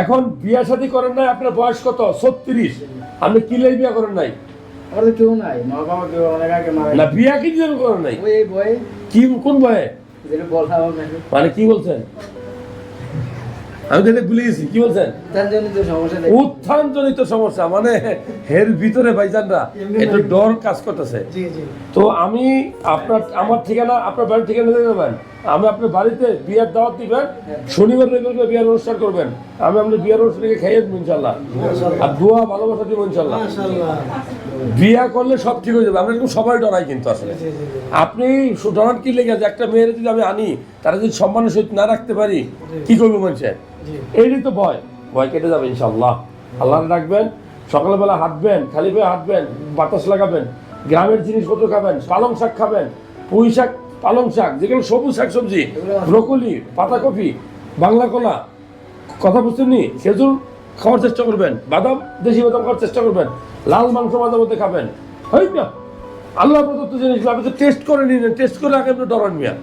এখন বিয়া শাদী করেন নাই আপনার বয়স কত? ছত্রিশ। আপনি কিলাই বিয়া করেন নাই? কেউ নাই মা বাবা কেউ অনেক আগে মারা না বিয়া কি করেন নাই? ওই বয়ে। কি কোন বয়ে? মানে কি বলছেন? আমি তো এটা ভুলে গেছি কি বলছেন? সমস্যা মানে এর ভিতরে ভাইজানরা একটু ডর কাজ করতেছে। তো আমি আপনার আমার ঠিকানা আপনার বাড়ির ঠিকানা দিয়ে দেবেন। আমি আপনার বাড়িতে বিয়ের দাওয়াত দিবেন শনিবার রবিবার বিয়ের অনুষ্ঠান করবেন। আমি আপনার বিয়ের অনুষ্ঠানকে খাইয়ে দেবো ইনশাল্লাহ। আর দোয়া ভালোবাসা দিব ইনশাল্লাহ। বিয়া করলে সব ঠিক হয়ে যাবে আমরা এরকম সবাই ডরাই কিন্তু আসলে। আপনি ডরান কি লেগে আছে? একটা মেয়ের যদি আমি আনি তারা যদি সম্মানের সহিত না রাখতে পারি কি করব মানুষে এইটাই তো ভয়। ভয় কেটে যাবে ইনশাল্লাহ আল্লাহ রাখবেন সকালবেলা হাঁটবেন খালি পায়ে হাঁটবেন বাতাস লাগাবেন গ্রামের জিনিসপত্র খাবেন পালং শাক খাবেন পুঁই শাক পালং শাক যেগুলো সবুজ শাক সবজি ব্রকলি পাতাকপি বাংলা কলা কথা বুঝছেন নি? খেজুর খাওয়ার চেষ্টা করবেন বাদাম দেশি বাদাম খাওয়ার চেষ্টা করবেন লাল মাংস মাঝে মধ্যে খাবেন। হয় না? আল্লাহ প্রদত্ত জিনিসগুলো আপনি তো টেস্ট করে নিন টেস্ট করে আগে আপনি ডরান মিয়া।